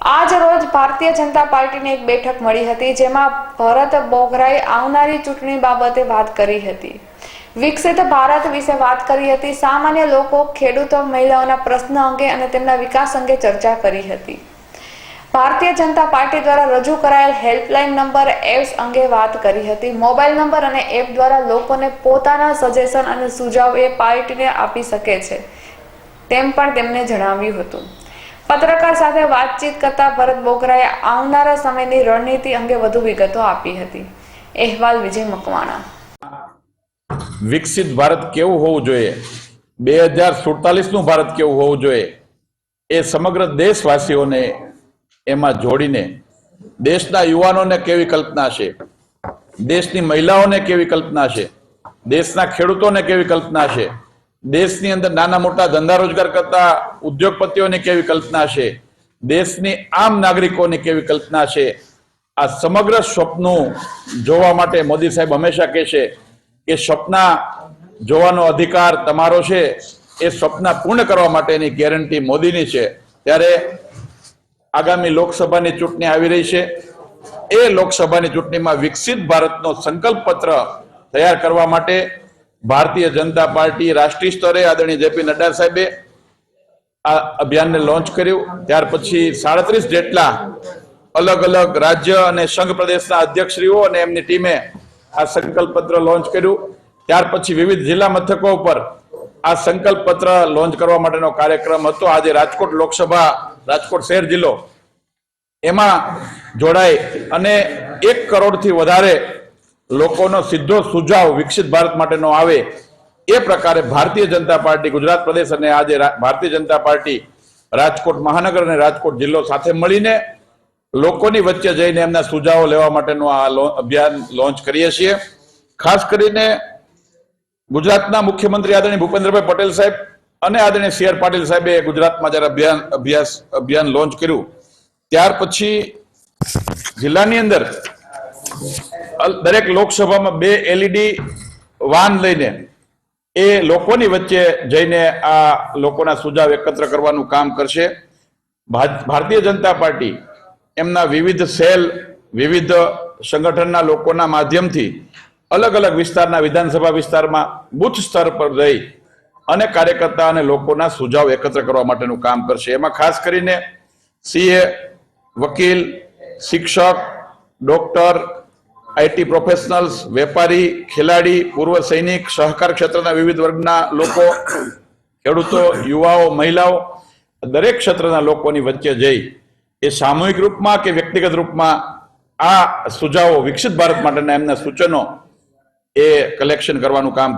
આજ રોજ ભારતીય જનતા પાર્ટીની એક બેઠક મળી હતી, જેમાં ભરત બોગરાએ આવનારી ચૂંટણી બાબતે વાત કરી હતી. વિકસિત ભારત વિશે વાત કરી હતી, સામાન્ય લોકો ખેડૂતો મહિલાઓના પ્રશ્ન અંગે અને તેમના વિકાસ અંગે ચર્ચા કરી હતી. ભારતીય જનતા પાર્ટી દ્વારા રજૂ કરાયેલ હેલ્પલાઇન નંબર એપ્સ અંગે વાત કરી હતી. મોબાઈલ નંબર અને એપ દ્વારા લોકોને પોતાના સજેશન અને સુઝાવ એ પાર્ટીને આપી શકે છે, તેમ પણ તેમણે જણાવ્યું હતું. સાથે વાતચીત કરતા ભરત બોગરાએ આવનારા સમયની રણનીતિ અંગે વધુ વિગતો આપી હતી. અહેવાલ વિજય મકવાણા. વિકસિત ભારત કેવું હોવું જોઈએ? બે હજાર સુડતાલીસનું ભારત કેવું હોવું જોઈએ? એ સમગ્ર દેશવાસીઓને એમાં જોડીને દેશના યુવાનોને કેવી કલ્પના છે? દેશની મહિલાઓને કેવી કલ્પના છે? દેશના ખેડૂતોને કેવી કલ્પના છે? દેશની અંદર નાના મોટા ધંધા રોજગાર કરતા ઉદ્યોગપતિઓની કેવી કલ્પના છે? દેશની આમ નાગરિકોની કેવી કલ્પના છે? આ સમગ્ર સ્વપ્નું જોવા માટે મોદી સાહેબ હંમેશા કહે છે કે સ્વપ્ના જોવાનો અધિકાર તમારો છે. એ સ્વપ્ન પૂર્ણ કરવા માટેની ગેરંટી મોદીની છે. ત્યારે આગામી લોકસભાની ચૂંટણી આવી રહી છે. એ લોકસભાની ચૂંટણીમાં વિકસિત ભારતનો સંકલ્પ પત્ર તૈયાર કરવા માટે ભારતીય જનતા પાર્ટી રાષ્ટ્રીય સ્તરે આદરણીય જેપી નડ્ડા સાહેબે આ અભિયાનને લોન્ચ કર્યું. ત્યાર પછી સાડત્રીસ જેટલા અલગ અલગ રાજ્ય અને સંઘ પ્રદેશના અધ્યક્ષશ્રીઓ અને એમની ટીમે આ સંકલ્પ પત્ર લોન્ચ કર્યું. ત્યાર પછી વિવિધ જિલ્લા મથકો ઉપર આ સંકલ્પ પત્ર લોન્ચ કરવા માટેનો કાર્યક્રમ હતો. આજે રાજકોટ લોકસભા, રાજકોટ શહેર જિલ્લો એમાં જોડાય અને એક કરોડથી વધારે લોકોનો સીધો સુઝાવ વિકસિત ભારત માટેનો આવે એ પ્રકારે ભારતીય જનતા પાર્ટી, ગુજરાત પ્રદેશ અને આજે ભારતીય જનતા પાર્ટી રાજકોટ મહાનગર અને રાજકોટ જિલ્લો સાથે મળીને લોકોની વચ્ચે જઈને એમના સુઝાવો લેવા માટેનું આ અભિયાન લોન્ચ કરીએ છીએ. ખાસ કરીને ગુજરાતના મુખ્યમંત્રી આદરણીય ભૂપેન્દ્રભાઈ પટેલ સાહેબ અને આદરણીય સી આર પાટીલ સાહેબે ગુજરાતમાં જ્યારે અભિયાન, અભ્યાસ, અભિયાન લોન્ચ કર્યું, ત્યાર પછી જિલ્લાની અંદર દરેક લોકસભામાં બે એલઈડી વાન લઈને એ લોકોની વચ્ચે જઈને આ લોકોના સુઝાવ એકત્ર કરવાનું કામ કરશે. ભારતીય જનતા પાર્ટી એમના વિવિધ સેલ, વિવિધ સંગઠનના લોકોના માધ્યમથી અલગ અલગ વિસ્તારના વિધાનસભા વિસ્તારમાં બુથ સ્તર પર જઈ અને કાર્યકર્તા અને લોકોના સુઝાવ એકત્ર કરવા માટેનું કામ કરશે. એમાં ખાસ કરીને સીએ વકીલ, શિક્ષક, ડોક્ટર આઈટી પ્રોફેશનલ્સ, વેપારી, ખેલાડી, પૂર્વ સૈનિક, સહકાર ક્ષેત્રના વિવિધ વર્ગના લોકો, ખેડૂતો, યુવાઓ, મહિલાઓ, દરેક ક્ષેત્રના લોકોની વચ્ચે જઈ એ સામૂહિક રૂપમાં કે વ્યક્તિગત રૂપમાં આ સુઝાવો વિકસિત ભારત માટેના એમના સૂચનો એ કલેક્શન કરવાનું કામ